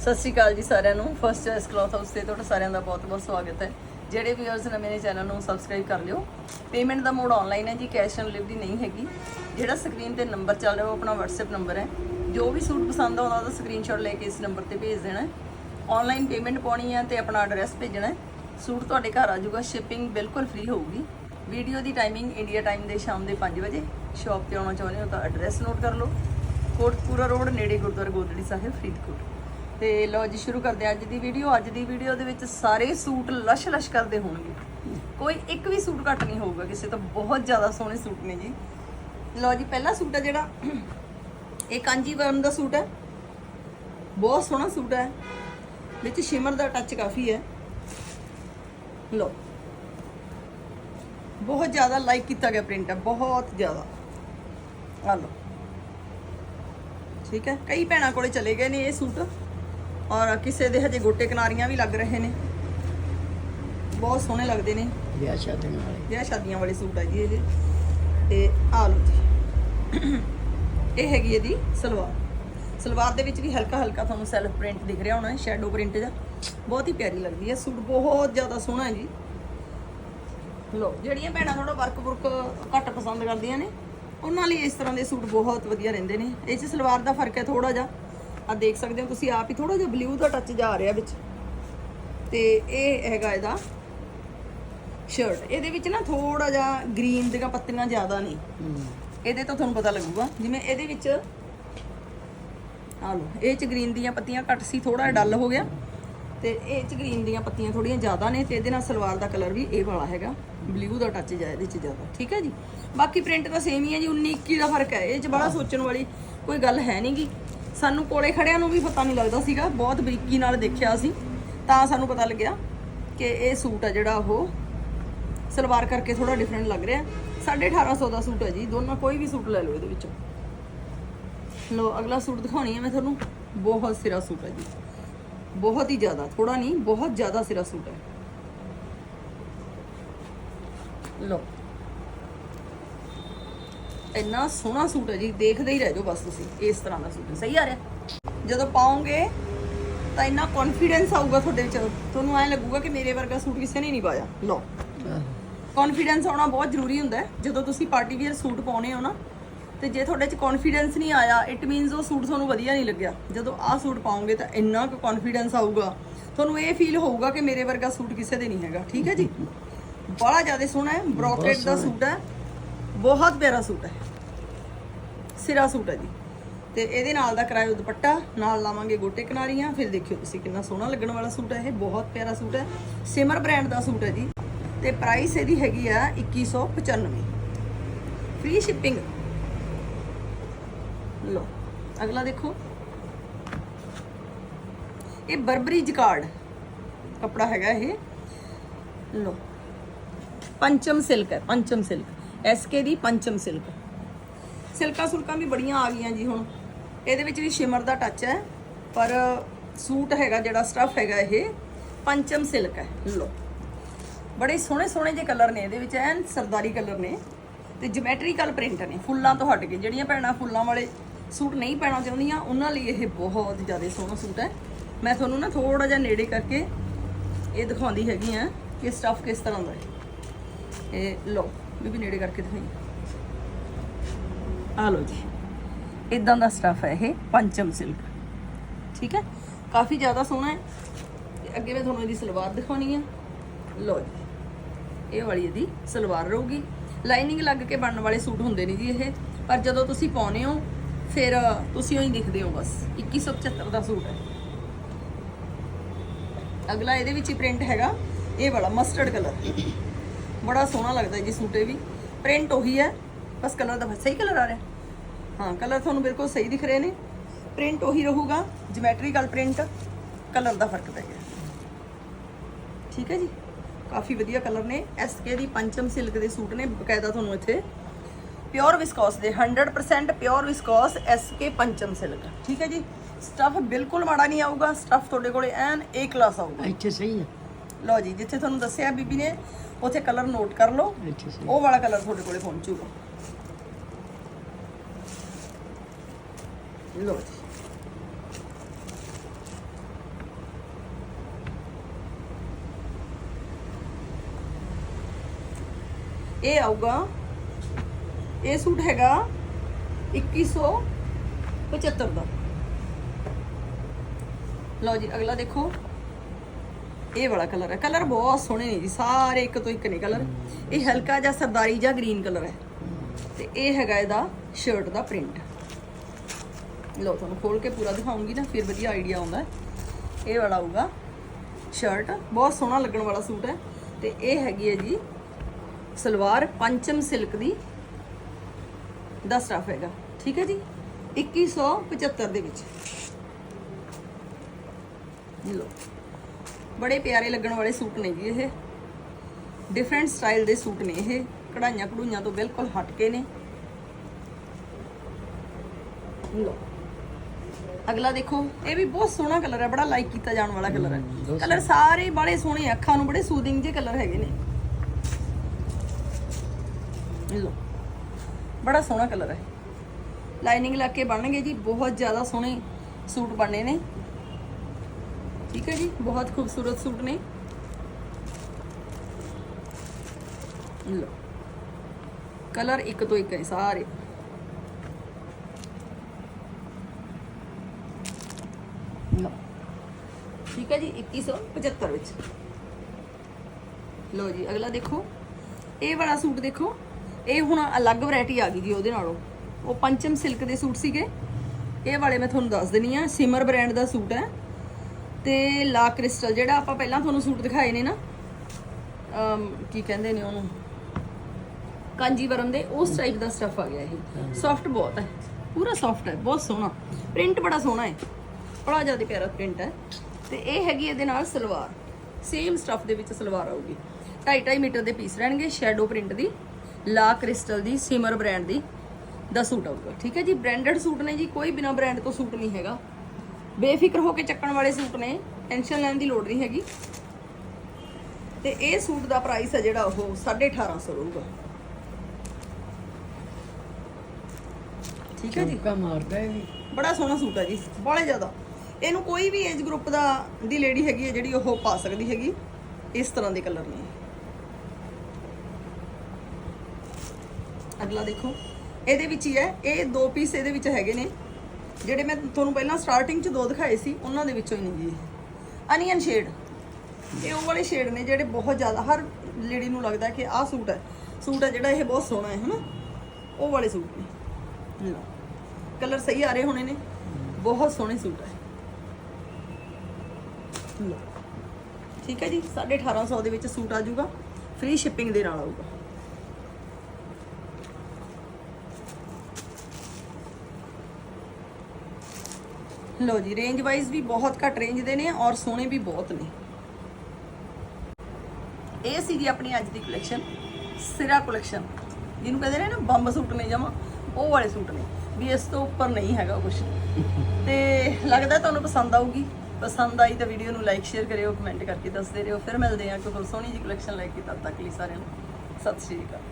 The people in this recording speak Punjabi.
ਸਤਿ ਸ਼੍ਰੀ ਅਕਾਲ ਜੀ ਸਾਰਿਆਂ ਨੂੰ। ਫਸਟ ਚੋਇਸ ਕਲੌਥ ਹਾਊਸ ਤੇ ਤੁਹਾਡਾ ਸਾਰਿਆਂ ਦਾ ਬਹੁਤ-ਬਹੁਤ ਸਵਾਗਤ ਹੈ। ਜਿਹੜੇ ਵੀਅਰਸ ਨੇ ਮੇਰੇ ਚੈਨਲ ਨੂੰ ਸਬਸਕ੍ਰਾਈਬ ਕਰ ਲਿਓ। ਪੇਮੈਂਟ ਦਾ ਮੋਡ ਆਨਲਾਈਨ ਹੈ ਜੀ ਕੈਸ਼ ਔਨ ਡਿਲੀਵਰੀ ਨਹੀਂ ਹੈਗੀ। ਜਿਹੜਾ ਸਕਰੀਨ ਤੇ ਨੰਬਰ ਚੱਲ ਰਿਹਾ ਉਹ ਆਪਣਾ WhatsApp ਨੰਬਰ ਹੈ। ਜੋ ਵੀ ਸੂਟ ਪਸੰਦ ਆਉਂਦਾ ਉਹਦਾ ਸਕਰੀਨਸ਼ਾਟ ਲੈ ਕੇ ਇਸ ਨੰਬਰ ਤੇ ਭੇਜ ਦੇਣਾ ਹੈ। ਆਨਲਾਈਨ ਪੇਮੈਂਟ ਪਾਉਣੀ ਹੈ ਤੇ ਆਪਣਾ ਐਡਰੈਸ ਭੇਜਣਾ ਸੂਟ ਤੁਹਾਡੇ ਘਰ ਆ ਜਾਊਗਾ ਸ਼ਿਪਿੰਗ ਬਿਲਕੁਲ ਫ੍ਰੀ ਹੋਊਗੀ। ਵੀਡੀਓ ਦੀ ਟਾਈਮਿੰਗ ਇੰਡੀਆ ਟਾਈਮ ਦੇ ਸ਼ਾਮ ਦੇ 5 ਵਜੇ। ਸ਼ਾਪ ਤੇ ਆਉਣਾ ਚਾਹੁੰਦੇ ਹੋ ਤਾਂ ਐਡਰੈਸ ਨੋਟ ਕਰ ਲਓ। ਕੋਟਪੂਰਾ ਰੋਡ ਨੇੜੇ ਗੁਰਦੁਆਰਾ ਗੋਦੜੀ ਸਾਹਿਬ, ਫਰੀਦਕੋਟ। ਤੇ ਲਓ ਜੀ, ਸ਼ੁਰੂ ਕਰਦੇ ਹਾਂ ਅੱਜ ਦੀ ਵੀਡੀਓ ਅੱਜ ਦੀ ਵੀਡੀਓ ਦੇ ਵਿੱਚ ਸਾਰੇ ਸੂਟ ਲਸ਼ ਲਸ਼ ਕਰਦੇ ਹੋਣਗੇ। ਕੋਈ ਇੱਕ ਵੀ ਸੂਟ ਘੱਟ ਨਹੀਂ ਹੋਊਗਾ, ਕਿਸੇ ਤੋਂ ਬਹੁਤ ਜ਼ਿਆਦਾ ਸੋਹਣੇ ਸੂਟ ਨੇ ਜੀ। ਲਓ ਜੀ, ਪਹਿਲਾ ਸੂਟ ਹੈ ਜਿਹੜਾ, ਇਹ ਕਾਂਜੀਵਰਮ ਦਾ ਸੂਟ ਹੈ। ਬਹੁਤ ਸੋਹਣਾ ਸੂਟ ਹੈ। ਵਿੱਚ ਸ਼ਿਮਰ ਦਾ ਟੱਚ ਕਾਫੀ ਹੈ। ਲਓ, ਬਹੁਤ ਜ਼ਿਆਦਾ ਲਾਈਕ ਕੀਤਾ ਗਿਆ ਪ੍ਰਿੰਟ ਹੈ, ਬਹੁਤ ਜ਼ਿਆਦਾ। ਆ ਲਓ। ਠੀਕ ਹੈ, ਕਈ ਭੈਣਾਂ ਕੋਲੇ ਚਲੇ ਗਏ ਨੇ ਇਹ ਸੂਟ। ਔਰ ਕਿਸੇ ਦੇ ਹਜੇ ਗੋਟੇ ਕਿਨਾਰੀਆਂ ਵੀ ਲੱਗ ਰਹੇ ਨੇ। ਬਹੁਤ ਸੋਹਣੇ ਲੱਗਦੇ ਨੇ। ਵਿਆਹ ਸ਼ਾਦੀਆਂ ਵਾਲੇ। ਵਿਆਹ ਸ਼ਾਦੀਆਂ ਵਾਲੇ ਸੂਟ ਆ ਜੀ ਇਹ। ਤੇ ਆ ਲਓ ਜੀ। ਇਹ ਹੈਗੀ ਇਹਦੀ ਸਲਵਾਰ। ਸਲਵਾਰ ਦੇ ਵਿੱਚ ਵੀ ਹਲਕਾ ਹਲਕਾ ਤੁਹਾਨੂੰ ਸੈਲਫ ਪ੍ਰਿੰਟ ਦਿਖ ਰਿਹਾ ਹੋਣਾ ਸ਼ੈਡੋ ਪ੍ਰਿੰਟ ਦਾ ਬਹੁਤ ਹੀ ਪਿਆਰੀ ਲੱਗਦੀ ਹੈ। ਸੂਟ ਬਹੁਤ ਜ਼ਿਆਦਾ ਸੋਹਣਾ ਹੈ ਜੀ। ਲੋ ਜਿਹੜੀਆਂ ਭੈਣਾਂ ਥੋੜਾ ਵਰਕ ਵਰਕ ਘੱਟ ਪਸੰਦ ਕਰਦੀਆਂ ਨੇ ਉਹਨਾਂ ਲਈ ਇਸ ਤਰ੍ਹਾਂ ਦੇ ਸੂਟ ਬਹੁਤ ਵਧੀਆ ਰਹਿੰਦੇ ਨੇ। ਇਹ 'ਚ ਸਲਵਾਰ ਦਾ ਫ਼ਰਕ ਹੈ ਥੋੜਾ ਜਿਹਾ। ਆ ਦੇਖ ਸਕਦੇ ਹੋ ਤੁਸੀਂ ਆਪ ਹੀ ਥੋੜਾ ਜਿਹਾ ਬਲੂ ਦਾ ਟੱਚ ਜਾ ਰਿਹਾ ਵਿੱਚ। ਤੇ ਇਹ ਹੈਗਾ ਇਹਦਾ ਸ਼ਰਟ ਇਹਦੇ ਵਿੱਚ ਨਾ ਥੋੜਾ ਜਿਹਾ ਗ੍ਰੀਨ ਦੀਆਂ ਪੱਤੀਆਂ ਜ਼ਿਆਦਾ ਨੇ। ਇਹਦੇ ਤੋਂ ਤੁਹਾਨੂੰ ਪਤਾ ਲੱਗੂਗਾ ਜਿਵੇਂ ਇਹਦੇ ਵਿੱਚ ਆ ਲੋ ਇਹ ਚ ਗ੍ਰੀਨ ਦੀਆਂ ਪੱਤੀਆਂ ਘੱਟ ਸੀ ਥੋੜਾ ਡਲ ਹੋ ਗਿਆ। ਤੇ ਇਹ ਚ ਗ੍ਰੀਨ ਦੀਆਂ ਪੱਤੀਆਂ ਥੋੜੀਆਂ ਜ਼ਿਆਦਾ ਨੇ ਤੇ ਇਹਦੇ ਨਾਲ ਸਲਵਾਰ ਦਾ ਕਲਰ ਵੀ ਇਹ ਵਾਲਾ ਹੈਗਾ ਬਲੂ ਦਾ ਟੱਚ ਜਾ ਇਹਦੇ ਚ ਜ਼ਿਆਦਾ ਠੀਕ ਹੈ ਜੀ? ਬਾਕੀ ਪ੍ਰਿੰਟ ਤਾਂ ਸੇਮ ਹੀ ਹੈ ਜੀ 19 21 ਦਾ ਫ਼ਰਕ ਹੈ ਇਹ ਚ ਬੜਾ ਸੋਚਣ ਵਾਲੀ ਕੋਈ ਗੱਲ ਹੈ ਨਹੀਂਗੀ ਸਾਨੂੰ ਕੋਲੇ ਖੜਿਆਂ ਨੂੰ ਵੀ ਪਤਾ ਨਹੀਂ ਲੱਗਦਾ ਸੀਗਾ, ਬਹੁਤ ਬਰੀਕੀ ਨਾਲ ਦੇਖਿਆ ਸੀ ਤਾਂ ਸਾਨੂੰ ਪਤਾ ਲੱਗਿਆ ਕਿ ਇਹ ਸੂਟ ਆ ਜਿਹੜਾ ਉਹ ਸਲਵਾਰ ਕਰਕੇ ਥੋੜਾ ਡਿਫਰੈਂਟ ਲੱਗ ਰਿਹਾ। 1850 ਦਾ ਸੂਟ ਹੈ ਜੀ, ਦੋਨੋਂ ਕੋਈ ਵੀ ਸੂਟ ਲੈ ਲਓ ਇਹਦੇ ਵਿੱਚੋਂ। ਲੋ ਅਗਲਾ ਸੂਟ ਦਿਖਾਉਣੀ ਹੈ ਮੈਂ ਤੁਹਾਨੂੰ। ਬਹੁਤ ਸਿਰਾ ਸੂਟ ਹੈ ਜੀ। ਬਹੁਤ ਹੀ ਜ਼ਿਆਦਾ ਥੋੜਾ ਨਹੀਂ, ਬਹੁਤ ਜ਼ਿਆਦਾ ਸਿਰਾ ਸੂਟ ਹੈ ਲੋ ਇੰਨਾ ਸੋਹਣਾ ਸੂਟ ਹੈ ਜੀ ਦੇਖਦੇ ਹੀ ਰਹਿ ਜਾਓ ਬਸ ਤੁਸੀਂ ਇਸ ਤਰ੍ਹਾਂ ਦਾ ਸੂਟ। ਸਹੀ ਆ ਰਿਹਾ। ਜਦੋਂ ਪਾਓਗੇ ਤਾਂ ਇੰਨਾ ਕੌਨਫੀਡੈਂਸ ਆਊਗਾ ਤੁਹਾਡੇ ਵਿੱਚ ਤੁਹਾਨੂੰ ਐਂ ਲੱਗੂਗਾ ਕਿ ਮੇਰੇ ਵਰਗਾ ਸੂਟ ਕਿਸੇ ਨੇ ਨਹੀਂ ਪਾਇਆ। ਲੋ ਕੌਨਫੀਡੈਂਸ ਆਉਣਾ ਬਹੁਤ ਜ਼ਰੂਰੀ ਹੁੰਦਾ ਜਦੋਂ ਤੁਸੀਂ ਪਾਰਟੀ ਵੀਅਰ ਸੂਟ ਪਾਉਨੇ ਹੋ ਨਾ ਤੇ ਜੇ ਤੁਹਾਡੇ 'ਚ ਕੌਨਫੀਡੈਂਸ ਨਹੀਂ ਆਇਆ ਇਟ ਮੀਨਸ ਉਹ ਸੂਟ ਤੁਹਾਨੂੰ ਵਧੀਆ ਨਹੀਂ ਲੱਗਿਆ। ਜਦੋਂ ਆਹ ਸੂਟ ਪਾਓਗੇ ਤਾਂ ਇੰਨਾ ਕੁ ਕੌਨਫੀਡੈਂਸ ਆਊਗਾ। ਤੁਹਾਨੂੰ ਇਹ ਫੀਲ ਹੋਊਗਾ ਕਿ ਮੇਰੇ ਵਰਗਾ ਸੂਟ ਕਿਸੇ ਦੇ ਨਹੀਂ ਹੈਗਾ ਠੀਕ ਹੈ ਜੀ? ਬੜਾ ਜ਼ਿਆਦਾ ਸੋਹਣਾ ਹੈ ਬ੍ਰੋਕੇਟ ਦਾ ਸੂਟ ਹੈ। ਬਹੁਤ ਪਿਆਰਾ ਸੂਟ ਹੈ। ਸਿਰਾ ਸੂਟ ਹੈ ਜੀ। ਤੇ ਇਹਦੇ ਨਾਲ ਦਾ ਕਰਾਇਓ ਦੁਪੱਟਾ, ਨਾਲ ਲਾਵਾਂਗੇ ਗੋਟੇ ਕਿਨਾਰੀਆਂ। ਫਿਰ ਦੇਖਿਓ ਤੁਸੀਂ ਕਿੰਨਾ ਸੋਹਣਾ ਲੱਗਣ ਵਾਲਾ ਸੂਟ ਹੈ ਇਹ, ਬਹੁਤ ਪਿਆਰਾ ਸੂਟ ਹੈ। ਸਿਮਰ ਬ੍ਰਾਂਡ ਦਾ ਸੂਟ ਹੈ ਜੀ। ਤੇ ਪ੍ਰਾਈਸ ਇਹਦੀ ਹੈਗੀ ਆ 2195 ਫ੍ਰੀ ਸ਼ਿਪਿੰਗ ਲੋ ਅਗਲਾ ਦੇਖੋ। ਇਹ ਬਰਬਰੀ ਜਕਾਰਡ ਕਪੜਾ ਹੈਗਾ ਇਹ। ਲੋ ਪੰਚਮ ਸਿਲਕ ਹੈ, ਪੰਚਮ ਸਿਲਕ ਐਸਕੇ ਦੀ ਪੰਚਮ ਸਿਲਕ। ਸਿਲਕਾਂ ਸੁਲਕਾਂ ਵੀ ਬੜੀਆਂ ਆ ਗਈਆਂ ਜੀ ਹੁਣ। ਇਹਦੇ ਵਿੱਚ ਵੀ ਸ਼ਿਮਰ ਦਾ ਟੱਚ ਹੈ, ਪਰ ਸੂਟ ਹੈਗਾ ਜਿਹੜਾ ਸਟਫ ਹੈਗਾ ਇਹ, ਪੰਚਮ ਸਿਲਕ ਹੈ। ਲੋ ਬੜੇ ਸੋਹਣੇ ਸੋਹਣੇ ਜਿਹੇ ਕਲਰ ਨੇ ਇਹਦੇ ਵਿੱਚ, ਐਨ ਸਰਦਾਰੀ ਕਲਰ ਨੇ। ਤੇ ਜਿਓਮੈਟਰੀਕਲ ਪ੍ਰਿੰਟ ਨੇ। ਫੁੱਲਾਂ ਤੋਂ ਹਟ ਕੇ, ਜਿਹੜੀਆਂ ਭੈਣਾਂ ਫੁੱਲਾਂ ਵਾਲੇ ਸੂਟ ਨਹੀਂ ਪਾਉਣਾ ਚਾਹੁੰਦੀਆਂ, ਉਹਨਾਂ ਲਈ ਇਹ ਬਹੁਤ ਜ਼ਿਆਦਾ ਸੋਹਣਾ ਸੂਟ ਹੈ। ਮੈਂ ਤੁਹਾਨੂੰ ਨਾ ਥੋੜਾ ਜਿਹਾ ਨੇੜੇ ਕਰਕੇ ਇਹ ਦਿਖਾਉਂਦੀ ਹੈਗੀ ਆ ਕਿ ਸਟਫ ਕਿਸ ਤਰ੍ਹਾਂ ਦਾ ਹੈ। ਇਹ ਲੋ ਵੀ ਨੇੜੇ ਕਰਕੇ ਦਿਖਾਈ। ਆ ਲਓ ਜੀ। ਇਦਾਂ ਦਾ ਸਟਫ ਹੈ ਇਹ, ਪੰਚਮ ਸਿਲਕ ਠੀਕ ਹੈ? ਕਾਫੀ ਜ਼ਿਆਦਾ ਸੋਹਣਾ ਹੈ। ਤੇ ਅੱਗੇ ਮੈਂ ਤੁਹਾਨੂੰ ਇਹਦੀ ਸਲਵਾਰ ਦਿਖਾਉਣੀ ਹੈ ਲਓ ਜੀ। ਇਹ ਵਾਲੀ ਇਹਦੀ ਸਲਵਾਰ ਰਹੂਗੀ। ਲਾਈਨਿੰਗ ਲੱਗ ਕੇ ਬਣਨ ਵਾਲੇ ਸੂਟ ਹੁੰਦੇ ਨੇ ਜੀ ਇਹ। ਪਰ ਜਦੋਂ ਤੁਸੀਂ ਪਾਉਨੇ ਹੋ, ਫਿਰ ਤੁਸੀਂ ਉਹੀ ਦਿਖਦੇ ਹੋ ਬਸ। 2175 ਦਾ ਸੂਟ ਹੈ। ਅਗਲਾ ਇਹਦੇ ਵਿੱਚ ਹੀ ਪ੍ਰਿੰਟ ਹੈਗਾ। ਇਹ ਵਾਲਾ ਮਸਟਰਡ ਕਲਰ ਬੜਾ ਸੋਹਣਾ ਲੱਗਦਾ ਜੀ ਸੂਟ ਇਹ ਵੀ। ਪ੍ਰਿੰਟ ਉਹੀ ਹੈ। ਬਸ ਕਲਰ ਦਾ ਸਹੀ ਕਲਰ ਆ ਰਿਹਾ। ਹਾਂ ਕਲਰ ਤੁਹਾਨੂੰ ਬਿਲਕੁਲ ਸਹੀ ਦਿਖ ਰਹੇ ਨੇ। ਪ੍ਰਿੰਟ ਉਹੀ ਰਹੂਗਾ। ਜਿਓਮੈਟਰੀਕਲ ਪ੍ਰਿੰਟ ਕਲਰ ਦਾ ਫ਼ਰਕ ਪੈ ਗਿਆ। ਠੀਕ ਹੈ ਜੀ? ਕਾਫੀ ਵਧੀਆ ਕਲਰ ਨੇ। ਐਸਕੇ ਦੀ ਪੰਚਮ ਸਿਲਕ ਦੇ ਸੂਟ ਨੇ ਬਕਾਇਦਾ ਤੁਹਾਨੂੰ ਇੱਥੇ। ਪਿਓਰ ਵਿਸਕੋਸ ਦੇ 100% pure viscose SK Pancham silk ਠੀਕ ਹੈ ਜੀ? ਸਟਫ ਬਿਲਕੁਲ ਮਾੜਾ ਨਹੀਂ ਆਊਗਾ। ਸਟਫ ਤੁਹਾਡੇ ਕੋਲੇ ਐਨ ਏ ਕਲਾਸ ਆਊਗਾ। ਇੱਥੇ ਸਹੀ ਹੈ। ਲਓ ਜੀ ਜਿੱਥੇ ਤੁਹਾਨੂੰ ਦੱਸਿਆ ਬੀਬੀ ਨੇ ਉਥੇ ਕਲਰ ਨੋਟ ਕਰ ਲਓ ਉਹ ਵਾਲਾ ਕਲਰ ਤੁਹਾਡੇ ਕੋਲੇ ਪਹੁੰਚੂਗਾ ਲੋ ਇਹ ਆਊਗਾ ਇਹ ਸੂਟ ਹੈਗਾ 2175 ਦਾ ਲਓ ਜੀ ਅਗਲਾ ਦੇਖੋ ਇਹ ਵਾਲਾ ਕਲਰ ਹੈ। ਕਲਰ ਬਹੁਤ ਸੋਹਣੇ ਨੇ ਜੀ, ਸਾਰੇ ਇੱਕ ਤੋਂ ਇੱਕ ਨੇ ਕਲਰ। ਇਹ ਹਲਕਾ ਜਿਹਾ ਸਰਦਾਰੀ ਜਿਹਾ ਗ੍ਰੀਨ ਕਲਰ ਹੈ। ਤੇ ਇਹ ਹੈਗਾ ਇਹਦਾ ਸ਼ਰਟ ਦਾ ਪ੍ਰਿੰਟ ਲਓ, ਤੁਹਾਨੂੰ ਖੋਲ ਕੇ ਪੂਰਾ ਦਿਖਾਉਂਗੀ ਨਾ, ਫਿਰ ਵਧੀਆ ਆਈਡੀਆ ਆਉਂਦਾ ਇਹ ਵਾਲਾ ਆਊਗਾ ਸ਼ਰਟ ਬਹੁਤ ਸੋਹਣਾ ਲੱਗਣ ਵਾਲਾ ਸੂਟ ਹੈ। ਤੇ ਇਹ ਹੈਗੀ ਹੈ ਜੀ ਸਲਵਾਰ ਪੰਚਮ ਸਿਲਕ ਦੀ ਦਾ ਸਟਫ ਹੈਗਾ। ਠੀਕ ਹੈ ਜੀ? 2175 ਦੇ ਵਿੱਚ। ਲੋ ਬੜੇ ਪਿਆਰੇ ਲੱਗਣ ਵਾਲੇ ਸੂਟ ਨੇ ਜੀ ਇਹ। ਡਿਫਰੈਂਟ ਸਟਾਈਲ ਦੇ ਸੂਟ ਨੇ ਇਹ। ਕਢਾਈਆਂ ਕਢੂਈਆਂ ਤੋਂ ਬਿਲਕੁਲ ਹਟ ਕੇ ਨੇ। ਲੋ ਅਗਲਾ ਦੇਖੋ ਇਹ ਵੀ ਬਹੁਤ ਸੋਹਣਾ ਕਲਰ ਹੈ ਬੜਾ ਲਾਈਕ ਕੀਤਾ ਜਾਣ ਵਾਲਾ ਕਲਰ ਹੈ। ਕਲਰ ਸਾਰੇ ਬੜੇ ਸੋਹਣੇ ਅੱਖਾਂ ਨੂੰ ਬੜੇ ਸੂਦਿੰਗ ਜਿਹੇ ਕਲਰ ਹੈਗੇ ਨੇ। ਲੋ ਬੜਾ ਸੋਹਣਾ ਕਲਰ ਹੈ। ਲਾਈਨਿੰਗ ਲਾ ਕੇ ਬਣਨਗੇ ਜੀ ਬਹੁਤ ਜ਼ਿਆਦਾ ਸੋਹਣੇ ਸੂਟ ਬਣਨੇ ਨੇ। ਠੀਕ ਹੈ ਜੀ, ਬਹੁਤ ਖੂਬਸੂਰਤ ਸੂਟ ਨੇ। ਲੋ ਕਲਰ ਇੱਕ ਤੋਂ ਇੱਕ ਹੈ ਸਾਰੇ। ਲਓ, ਠੀਕ ਹੈ ਜੀ 2175 ਵਿੱਚ। ਲਓ ਜੀ, ਅਗਲਾ ਦੇਖੋ। ਇਹ ਵਾਲਾ ਸੂਟ ਦੇਖੋ, ਇਹ ਹੁਣ ਅਲੱਗ ਵੈਰਾਈਟੀ ਆ ਗਈ ਜੀ ਉਹਦੇ ਨਾਲੋਂ। ਉਹ ਪੰਚਮ ਸਿਲਕ ਦੇ ਸੂਟ ਸੀਗੇ। ਇਹ ਵਾਲੇ ਮੈਂ ਤੁਹਾਨੂੰ ਦੱਸ ਦਿੰਨੀ ਆ ਸਿਮਰ ਬ੍ਰਾਂਡ ਦਾ ਸੂਟ ਹੈ। ਤੇ ਲਾ ਕ੍ਰਿਸਟਲ, ਜਿਹੜਾ ਆਪਾਂ ਪਹਿਲਾਂ ਤੁਹਾਨੂੰ ਸੂਟ ਦਿਖਾਏ ਨੇ ਨਾ ਕੀ ਕਹਿੰਦੇ ਨੇ ਉਹਨੂੰ? ਕਾਂਜੀਵਰਮ ਦੇ, ਉਸ ਟਾਈਪ ਦਾ ਸਟਫ ਆ ਗਿਆ ਇਹ। ਸੌਫਟ ਬਹੁਤ ਹੈ। ਪੂਰਾ ਸੌਫਟ ਹੈ, ਬਹੁਤ ਸੋਹਣਾ। ਪ੍ਰਿੰਟ ਬੜਾ ਸੋਹਣਾ ਹੈ। ਬੜਾ ਜ਼ਿਆਦਾ ਪਿਆਰਾ ਪ੍ਰਿੰਟ ਹੈ। ਤੇ ਇਹ ਹੈਗੀ ਇਹਦੇ ਨਾਲ ਸਲਵਾਰ। ਸੇਮ ਸਟਫ ਦੇ ਵਿੱਚ ਸਲਵਾਰ ਆਊਗੀ। 2.5 ਮੀਟਰ ਦੇ ਪੀਸ ਰਹਿਣਗੇ ਸ਼ੈਡੋ ਪ੍ਰਿੰਟ ਦੀ, ਲਾ ਕ੍ਰਿਸਟਲ ਦੀ ਸਿਮਰ ਬ੍ਰਾਂਡ ਦੀ ਦਾ ਸੂਟ ਆਊਗਾ। ਠੀਕ ਹੈ ਜੀ ਬ੍ਰਾਂਡਡ ਸੂਟ ਨੇ ਜੀ, ਕੋਈ ਬਿਨਾ ਬ੍ਰਾਂਡ ਤੋਂ ਸੂਟ ਨਹੀਂ ਹੈਗਾ। ਬੇਫਿਕਰ ਹੋ ਕੇ ਚੱਕਣ ਵਾਲੇ ਸੂਟ ਨੇ ਟੈਨਸ਼ਨ ਲੈਣ ਦੀ ਲੋੜ ਨਹੀਂ ਹੈਗੀ। ਤੇ ਇਹ ਸੂਟ ਦਾ ਪ੍ਰਾਈਸ ਹੈ ਜਿਹੜਾ ਉਹ 1850 ਰਹੂਗਾ। ਠੀਕ ਹੈ ਜੀ? ਕਾ ਮਾਰਦਾ ਹੈ ਵੀ। ਬੜਾ ਸੋਹਣਾ ਸੂਟ ਹੈ ਜੀ ਬੜਾ ਜ਼ਿਆਦਾ। ਇਹਨੂੰ ਕੋਈ ਵੀ ਏਜ ਗਰੁੱਪ ਦਾ ਦੀ ਲੇਡੀ ਹੈਗੀ ਹੈ ਜਿਹੜੀ ਉਹ ਪਾ ਸਕਦੀ ਹੈਗੀ ਇਸ ਤਰ੍ਹਾਂ ਦੇ ਕਲਰ ਨੇ। ਅਗਲਾ ਦੇਖੋ ਇਹਦੇ ਵਿੱਚ ਹੀ ਹੈ ਇਹ ਦੋ ਪੀਸ ਇਹਦੇ ਵਿੱਚ ਹੈਗੇ ਨੇ। ਜਿਹੜੇ ਮੈਂ ਤੁਹਾਨੂੰ ਪਹਿਲਾਂ ਸਟਾਰਟਿੰਗ 'ਚ ਦੋ ਦਿਖਾਏ ਸੀ, ਉਹਨਾਂ ਦੇ ਵਿੱਚੋਂ ਹੀ ਨੇ ਜੀ ਅਨੀਅਨ ਸ਼ੇਡ ਇਹ ਉਹ ਵਾਲੇ ਸ਼ੇਡ ਨੇ ਜਿਹੜੇ ਬਹੁਤ ਜ਼ਿਆਦਾ, ਹਰ ਲੇਡੀ ਨੂੰ ਲੱਗਦਾ ਕਿ ਆਹ ਸੂਟ ਹੈ। ਸੂਟ ਹੈ ਜਿਹੜਾ ਇਹ ਬਹੁਤ ਸੋਹਣਾ ਹੈ, ਹਨਾ? ਉਹ ਵਾਲੇ ਸੂਟ ਨੇ। ਲਓ ਕਲਰ ਸਹੀ ਆ ਰਹੇ ਹੋਣੇ ਨੇ। ਬਹੁਤ ਸੋਹਣੇ ਸੂਟ ਹੈ। ਲਓ, ਠੀਕ ਹੈ ਜੀ? 1850 ਦੇ ਵਿੱਚ ਸੂਟ ਆ ਜਾਊਗਾ। ਫ੍ਰੀ ਸ਼ਿਪਿੰਗ ਦੇ ਨਾਲ ਆਊਗਾ। ਲਓ ਜੀ ਰੇਂਜ ਵਾਈਜ਼ ਵੀ ਬਹੁਤ ਘੱਟ ਰੇਂਜ ਦੇ ਨੇ ਔਰ ਸੋਹਣੇ ਵੀ ਬਹੁਤ ਨੇ। ਇਹ ਸੀ ਜੀ ਆਪਣੀ ਅੱਜ ਦੀ ਕਲੈਕਸ਼ਨ ਸਿਰਾ ਕਲੈਕਸ਼ਨ ਜਿਹਨੂੰ ਕਹਿੰਦੇ ਨੇ ਨਾ, ਬੰਬ ਸੂਟ ਨੇ ਜਮਾ, ਉਹ ਵਾਲੇ ਸੂਟ ਨੇ। ਵੀ ਇਸ ਤੋਂ ਉੱਪਰ ਨਹੀਂ ਹੈਗਾ ਕੁਝ ਤੇ ਲੱਗਦਾ ਤੁਹਾਨੂੰ ਪਸੰਦ ਆਊਗੀ। ਪਸੰਦ ਆਈ ਤਾਂ ਵੀਡੀਓ ਨੂੰ ਲਾਈਕ ਸ਼ੇਅਰ ਕਰਿਓ ਕਮੈਂਟ ਕਰਕੇ ਦੱਸਦੇ ਰਹੋ। ਫਿਰ ਮਿਲਦੇ ਹਾਂ ਕੋਈ ਸੋਹਣੀ ਜੀ ਕਲੈਕਸ਼ਨ ਲੈ ਕੇ। ਤਦ ਤੱਕ ਲਈ ਸਾਰਿਆਂ ਨੂੰ, ਸਤਿ ਸ਼੍ਰੀ ਅਕਾਲ।